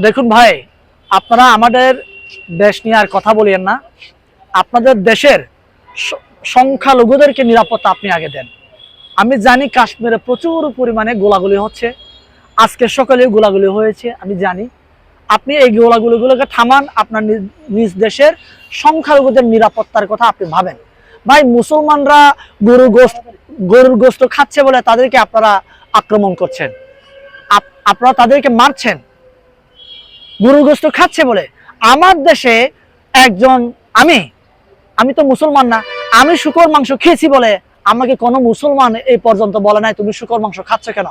দেখুন ভাই, আপনারা আমাদের দেশ নিয়ে আর কথা বলিয়েন না। আপনাদের দেশের সংখ্যালঘুদেরকে নিরাপত্তা আপনি আগে দেন। আমি জানি কাশ্মীরে প্রচুর পরিমাণে গোলাগুলি হচ্ছে। আজকে সকালে গোলাগুলি হয়েছে, আমি জানি। আপনি এই গোলাগুলিগুলোকে থামান, আপনার নিজ- দেশের সংখ্যালঘুদের নিরাপত্তার কথা আপনি ভাবেন। ভাই, মুসলমানরা গরু গোস্ত, গরুর গোস্ত খাচ্ছে বলে তাদেরকে আপনারা আক্রমণ করছেন। আপ- আপনারা তাদেরকে মারছেন। গরুর গোস্ত খাচ্ছে বলে। আমার দেশে একজন, আমি আমি তো মুসলমান না, আমি শুকর মাংস খেয়েছি বলে আমাকে কোনো মুসলমান এই পর্যন্ত বলে নাই, তুমি শুকর মাংস খাচ্ছ কেন?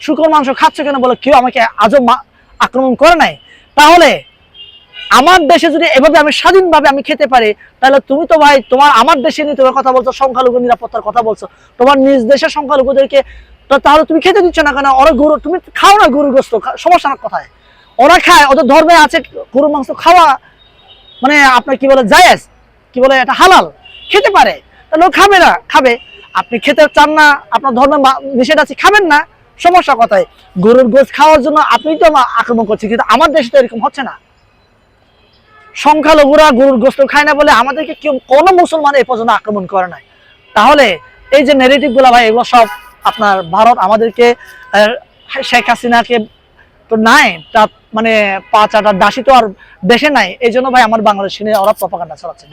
শুকর মাংস খাচ্ছ কেন বলে কেউ আমাকে আজও আক্রমণ করে নাই? তাহলে আমার দেশে যদি এভাবে আমি স্বাধীনভাবে আমি খেতে পারি, তাহলে তুমি তো ভাই তোমার, আমার দেশে নিয়ে তোমার কথা বলছো, সংখ্যালঘু নিরাপত্তার কথা বলছো, তোমার নিজ দেশের সংখ্যালঘুদেরকে তাহলে তুমি খেতে দিচ্ছ না কেন? ওরা গরু তুমি খাও না গরু গোস্ত সমস্যা না কোথায়? ওরা খায়, ওদের ধর্মে আছে গরুর মাংস খাওয়া মানে আপনার কি বলে, জায়েজ, কি বলে এটা হালাল, খেতে পারে। তাহলে ও খাবে না, খাবে। আপনি খেতে চান না, আপনার ধর্মে নিষেধ আছে, খাবেন না, সমস্যা কোথায়? গরুর গোস খাওয়ার জন্য আপনি তো আক্রমণ করছেন, কিন্তু আমার দেশে তো এরকম হচ্ছে না। সংখ্যালঘুরা গরুর গোস্ত খায় না বলে আমাদেরকে কেউ, কোনো মুসলমান এই পর্যন্ত আক্রমণ করে নাই। তাহলে এই যে নেগেটিভগুলা ভাই, এগুলো সব আপনার ভারত আমাদেরকে শেখ হাসিনাকে তো নাই, তা মানে পাঁচ আটার দাসী তো আর দেশে নাই। এই জন্য ভাই আমার বাংলাদেশ নিয়ে ওরা প্রপাগান্ডা চালাচ্ছে।